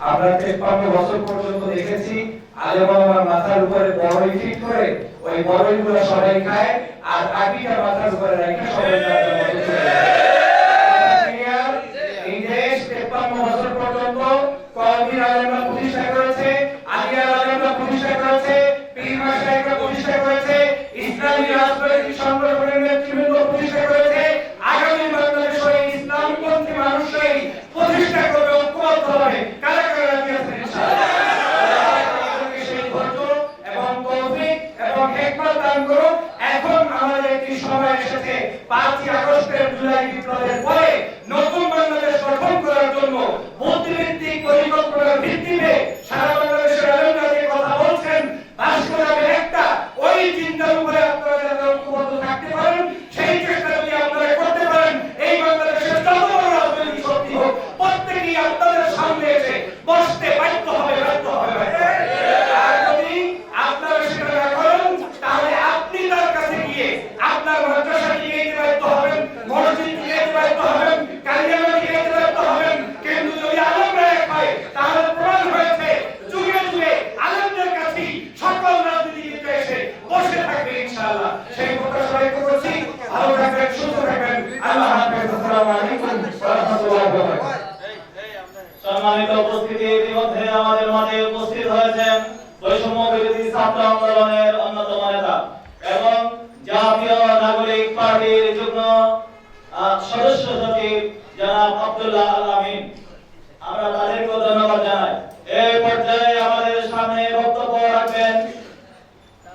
আমরা তেপ্পান্ন বছর পর্যন্ত দেখেছি আলেম আমার মাথার উপরে বড়ই ফিট করে ওই বড়ই গুলো সবাই খায়, আর আটিটা মাথার উপরে রাখে সবাই তেপ্পান্ন বছর পর্যন্ত কওমি এখন আমাদের একটি সময় এসেছে পাঁচই আগস্টের জুলাই বিপ্লবের পরে নতুন বাংলাদেশ গঠন করার জন্য বুদ্ধিভিত্তিক পরিকল্পনার ভিত্তিতে সারা বাংলাদেশের কথা বলছেন একটা, ওই চিন্তার উপরে আপনারা যাতে ঐক্যবদ্ধ থাকতে পারেন, সেই চেষ্টা যদি আপনারা করতে পারেন, এই বাংলাদেশের যত বড় রাজনৈতিক শক্তি হোক, প্রত্যেকেই আপনাদের সামনে এসে বসতে বাধ্য হবে বাধ্য হবে আর যদি আপনারা সেটা না করেন তাহলে আপনি তার কাছে গিয়ে আপনার মাদ্রাসা নিয়ে যেতে বাধ্য হবেন মসজিদ নিয়ে যেতে বাধ্য হবেন কালিয়ামা নিয়ে যেতে বাধ্য হবেন কিন্তু যদি আলমরা এক হয় তাহলে প্রমাণ হয়েছে যুগে যুগে আলমদের কাছেই সকল রাজনীতিবিদরা এসে বসে থাকবে ইনশাআল্লাহ সেই প্রত্যাশাই করছি ভালো থাকবেন সম্মানিত আমাদের মাঝে উপস্থিত হয়েছেন বৈষম্য বিরোধী ছাত্র আন্দোলনের অন্যতম নেতা এবং জাতীয় নাগরিক পার্টির যুগ্ম সদস্য সচিব জনাব আব্দুল্লাহ আল আমরা তাদেরকেও ধন্যবাদ জানাই। এই পর্যায়ে আমাদের সামনে বক্তব্য রাখবেন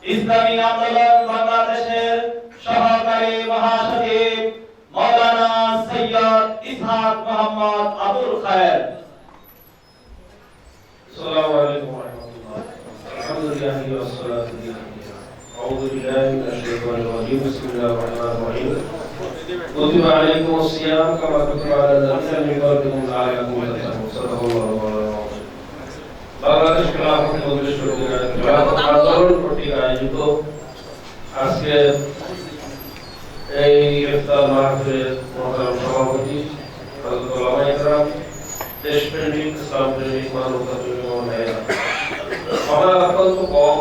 ইসলামী আন্দোলন ইসহাক মোহাম্মদ আবুল খায়ের السلام عليكم ورحمة الله الحمد لله والصلاة والسلام أعوذ بالله من الشيطان الرجيم بسم الله الرحمن الرحيم كتب عليكم الصيام كما كتب على الذين من قبلكم لعلكم تتقون صدق الله العظيم বাংলাদেশ খেলাফত মজলিস কর্তৃক আয়োজিত খেলাফত আন্দোলন কর্তৃক আয়োজিত আজকে এই ইফতার মাহফিলের মহতারাম সভাপতি হযরত ওলামা ইকরাম দেশপ্রেমিক ইসলামপ্রেমিক মানবতা প্রেমিক মহোদয়েরা সময় অত্যন্ত কম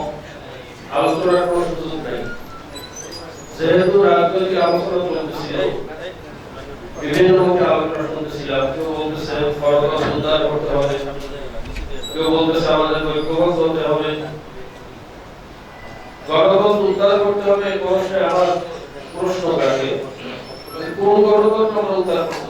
আলোচনার কোনো সুযোগ নেই যেহেতু রাজনৈতিক আলোচনা চলতেছিল বিভিন্ন মুখে আলোচনা শুনতেছিলাম কেউ বলতেছে গণতন্ত্র উদ্ধার করতে হবে কেউ বলতেছে আমাদের ঐক্যবদ্ধ হতে হবে, গণতন্ত্র উদ্ধার করতে হবে। বয়সে আমার প্রশ্ন থাকে কোন গণতন্ত্র আমরা উদ্ধার করতে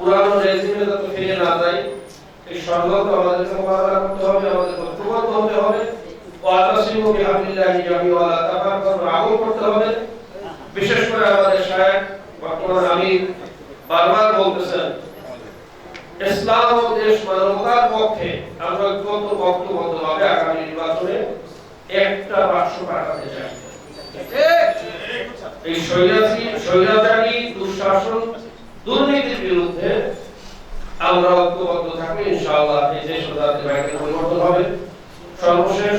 পুরানো রেজিমে যাতে ফিরে না যাই এই সংগ্রাম আমাদেরকে মোকাবেলা করতে হবে আমাদের ঐক্যবদ্ধ হতে হবে। ওয়াতাসিমু বিহাবিল্লাহি জামিওয়ালা তাফাক্কারু আমল করতে হবে। বিশেষ করে আমাদের শায়েখ বর্তমান আমির বারবার বলতেছেন ইসলাম ও দেশ মানবতার পক্ষে আমরা ঐক্যবদ্ধ বক্তব্যবদ্ধভাবে আগামী নির্বাচনে একটা বাক্স পাঠাতে চাই। এই স্বৈরাচারী দুঃশাসন দুর্নীতির বিরুদ্ধে আমরা ঐক্যবদ্ধ থাকলে ইনশাআল্লাহ এই দেশ ও জাতির ব্যাংকের পরিবর্তন হবে সর্বশেষ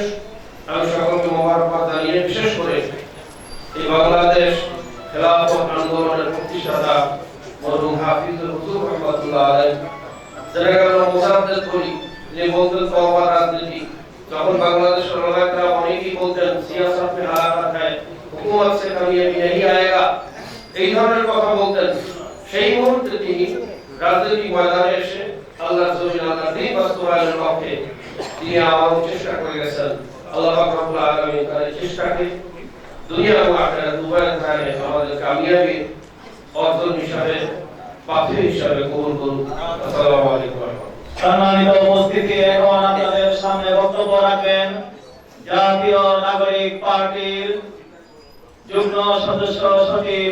আমি সকলকে মোবারকবাদ জানিয়ে বিশেষ করে এই বাংলাদেশ খেলাফত আন্দোলনের প্রতিষ্ঠাতা মরহুম হাফিজুল হুজুর রহমাতুল্লাহ আলাইহি যারা আমরা মোজাদ্দেদ করি যে বলতেন তওবা রাজনীতি যখন বাংলাদেশের ওলামারা অনেকেই বলতেন সিয়াসত মে হালাকাত হ্যায় হুকুমত সে কামিয়াবি नहीं आएगा এই ধরনের কথা বলতেন সেই মুহূর্তে তিনি রাজনৈতিক ময়দানে এসে আল্লাহর জমিন আল্লাহর দিন বাস্তবায়নের লক্ষ্যে তিনি আমার চেষ্টা করে গেছেন। আল্লাহ চেষ্টাকে দুনিয়া স্থানে আমাদের কামিয়াবি অর্জন হিসাবে হিসাবে কবুল করুন। আসসালামু আলাইকুম সম্মানিত উপস্থিতি এখন আপনাদের সামনে বক্তব্য রাখবেন জাতীয় নাগরিক পার্টির যুগ্ম সদস্য সচিব